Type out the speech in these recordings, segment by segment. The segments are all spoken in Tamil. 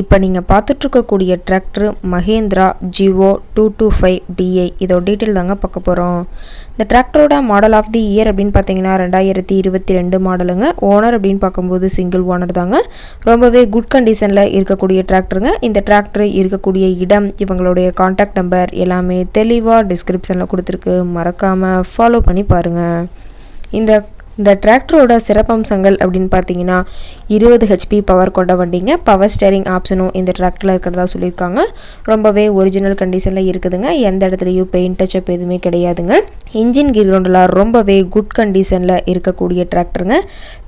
இப்போ நீங்கள் பார்த்துட்ருக்கக்கூடிய tractor Mahindra Jivo two two five DI இதோட டீட்டெயில் தாங்க பார்க்க போகிறோம் இந்த டிராக்டரோட மாடல் ஆஃப் தி இயர் அப்படின்னு பார்த்தீங்கன்னா ரெண்டாயிரத்தி இருபத்தி ரெண்டு மாடலுங்க ஓனர் அப்படின்னு பார்க்கும்போது சிங்கிள் ஓனர் தாங்க. ரொம்பவே குட் கண்டிஷனில் இருக்கக்கூடிய டிராக்டருங்க இந்த டிராக்டர் இருக்கக்கூடிய இடம் இவங்களுடைய காண்டாக்ட் நம்பர் எல்லாமே தெளிவாக டிஸ்கிரிப்ஷனில் கொடுத்துருக்கு. மறக்காமல் ஃபாலோ பண்ணி பாருங்கள் இந்த இந்த டிராக்டரோட சிறப்பம்சங்கள் அப்படின்னு பார்த்தீங்கன்னா இருபது ஹெச்பி பவர் கொண்ட வண்டிங்க. பவர் ஸ்டேரிங் ஆப்ஷனும் இந்த டிராக்டரில் இருக்கிறதா சொல்லியிருக்காங்க. ரொம்பவே ஒரிஜினல் கண்டிஷனில் இருக்குதுங்க. எந்த இடத்துலையும் பெயிண்ட் டச்சப் எதுவுமே கிடையாதுங்க. இன்ஜின் கீர்கொண்டெல்லாம் ரொம்பவே குட் கண்டிஷனில் இருக்கக்கூடிய டிராக்டருங்க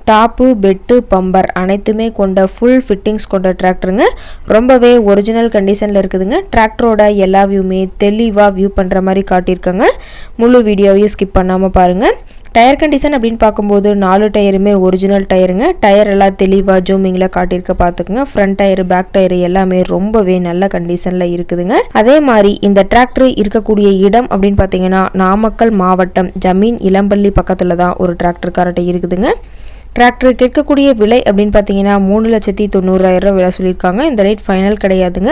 டாப்பு பெட்டு பம்பர் அனைத்துமே கொண்ட ஃபுல் ஃபிட்டிங்ஸ் கொண்ட டிராக்டருங்க ரொம்பவே ஒரிஜினல் கண்டிஷனில் இருக்குதுங்க. டிராக்டரோட எல்லா வியூமே தெளிவாக வியூ பண்ணுற மாதிரி காட்டியிருக்காங்க. முழு வீடியோவையும் ஸ்கிப் பண்ணாமல் பாருங்கள் டயர் கண்டிஷன் அப்படின்னு பார்க்கும்போது நாலு டயருமே ஒரிஜினல் டயருங்க டயர் எல்லாம் தெளிவாக ஜூமிங்கில் காட்டியிருக்க பார்த்துக்குங்க. ஃப்ரண்ட் டயரு பேக் டயரு எல்லாமே ரொம்பவே நல்ல கண்டிஷனில் இருக்குதுங்க. அதே மாதிரி இந்த டிராக்டர் இருக்கக்கூடிய இடம் அப்படின்னு பார்த்தீங்கன்னா நாமக்கல் மாவட்டம் ஜமீன் இளம்பள்ளி பக்கத்தில் தான் ஒரு டிராக்டர் கார்ட்டை இருக்குதுங்க. டிராக்டர் கேட்கக்கூடிய விலை அப்படின்னு பார்த்தீங்கன்னா மூணு லட்சத்தி தொண்ணூறாயிரம் ரூபா விலை சொல்லியிருக்காங்க. இந்த ரேட் ஃபைனல் கிடையாதுங்க.